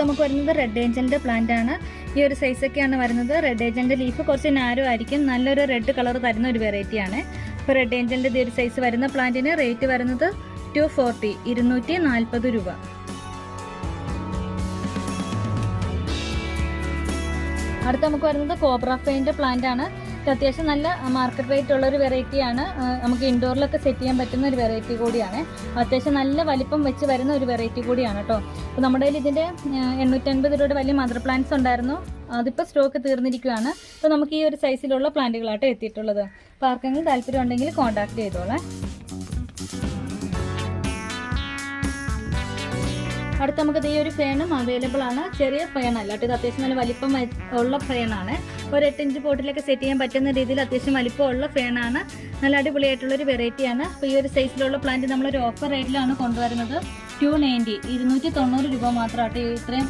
അടുത്ത് നമുക്ക് വരുന്നത് റെഡ് ഏഞ്ചലിന്റെ പ്ലാന്റ് ആണ്. ഈ ഒരു സൈസൊക്കെയാണ് വരുന്നത്. റെഡ് ഏഞ്ചലിന്റെ ലീഫ് കുറച്ച് നാരോ ആയിരിക്കും. നല്ലൊരു റെഡ് കളർ തരുന്ന ഒരു വെറൈറ്റിയാണ് ഇപ്പോൾ റെഡ് ഏഞ്ചലിന്റെ ഈ ഒരു സൈസ് വരുന്ന പ്ലാന്റിന് റേറ്റ് വരുന്നത് ടു ഫോർട്ടി ഇരുന്നൂറ്റി നാൽപ്പത് രൂപ. അടുത്ത് നമുക്ക് വരുന്നത് കോബ്ര പ്ലാന്റ് ആണ്. അത്യാവശ്യം നല്ല മാർക്കറ്റ് റേറ്റ് ഉള്ള ഒരു വെറൈറ്റിയാണ് നമുക്ക് ഇൻഡോറിലൊക്കെ സെറ്റ് ചെയ്യാൻ പറ്റുന്ന ഒരു വെറൈറ്റി കൂടിയാണ്. അത്യാവശ്യം നല്ല വലിപ്പം വെച്ച് വരുന്ന ഒരു വെറൈറ്റി കൂടിയാണ് കേട്ടോ അപ്പോൾ നമ്മുടെ കയ്യിൽ ഇതിന്റെ എണ്ണൂറ്റൻപത് രൂപയുടെ വലിയ മദർ പ്ലാന്റ്സ് ഉണ്ടായിരുന്നു. അതിപ്പോൾ സ്റ്റോക്ക് തീർന്നിരിക്കുകയാണ്. അപ്പോൾ നമുക്ക് ഈ ഒരു സൈസിലുള്ള പ്ലാന്റുകളായിട്ട് എത്തിയിട്ടുള്ളത്. അപ്പോൾ ആർക്കെങ്കിലും താല്പര്യം ഉണ്ടെങ്കിൽ കോൺടാക്ട് ചെയ്തോളേ. അടുത്ത നമുക്ക് ഈ ഒരു ഫേണും അവൈലബിൾ ആണ്. ചെറിയ ഫേൺ അല്ല കേട്ടോ ഇത് അത്യാവശ്യം നല്ല വലിപ്പം ഉള്ള ഫേണാണ്. ഒരു എട്ട് ഇഞ്ച് പോട്ടിലൊക്കെ സെറ്റ് ചെയ്യാൻ പറ്റുന്ന രീതിയിൽ അത്യാവശ്യം വലിപ്പമുള്ള ഫേണാണ്. നല്ല അടിപൊളിയായിട്ടുള്ളൊരു വെറൈറ്റിയാണ് അപ്പോൾ ഈ ഒരു സൈസിലുള്ള പ്ലാന്റ് നമ്മളൊരു ഓഫർ റേറ്റിലാണ് കൊണ്ടുവരുന്നത്. ടു നയന്റി ഇരുന്നൂറ്റി തൊണ്ണൂറ് രൂപ മാത്രമായിട്ട് ഇത്രയും